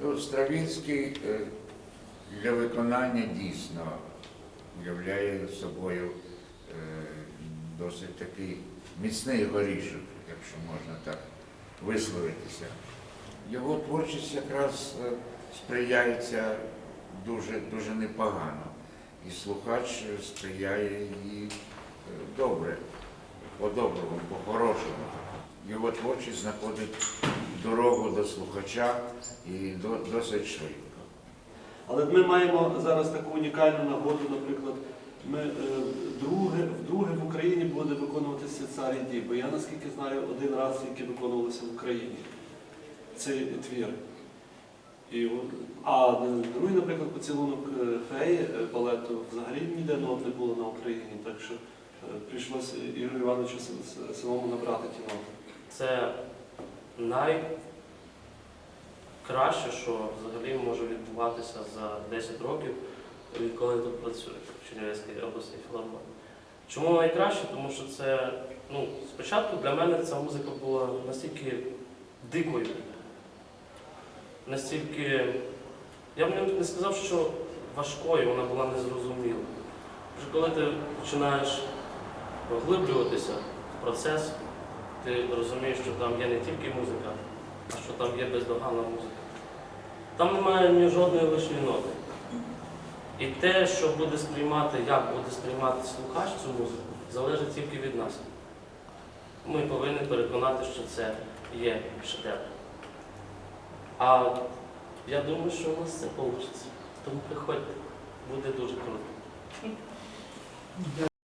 Ну, Стравінський е, для виконання дійсно являє собою е, досить такий міцний горішок, якщо можна так висловитися. Його творчість якраз е, сприяється дуже, дуже непогано. І слухач сприяє е, добре, по-доброму, по-хорошому. Його творчість знаходить до слухача і досить швидко. Але ми маємо зараз таку унікальну нагоду, наприклад, ми е, друге, вдруге в Україні буде виконуватися цар і дій, бо я наскільки знаю, один раз тільки виконувалося в Україні цей твір. І, а другий, наприклад, поцілунок е, феї е, балету взагалі ніде нот не було на Україні, так що е, прийшлося Ігорю Івановичу самому набрати ті ноти. Це найкраще, що взагалі може відбуватися за 10 років, відколи я тут працюю в Чернівецькій обласній філармонії. Чому найкраще? Тому що це, ну, спочатку для мене ця музика була настільки дикою, настільки, я б не- сказав, що важкою, вона була незрозуміла. Вже коли ти починаєш поглиблюватися в процес, ти розумієш, що там є не тільки музика, там є бездоганна музика. Там немає ні жодної лишньої ноти. І те, що буде сприймати, як буде сприймати слухач цю музику, залежить тільки від нас. Ми повинні переконати, що це є шедевр. А я думаю, що у нас це вийде. Тому приходьте, буде дуже круто.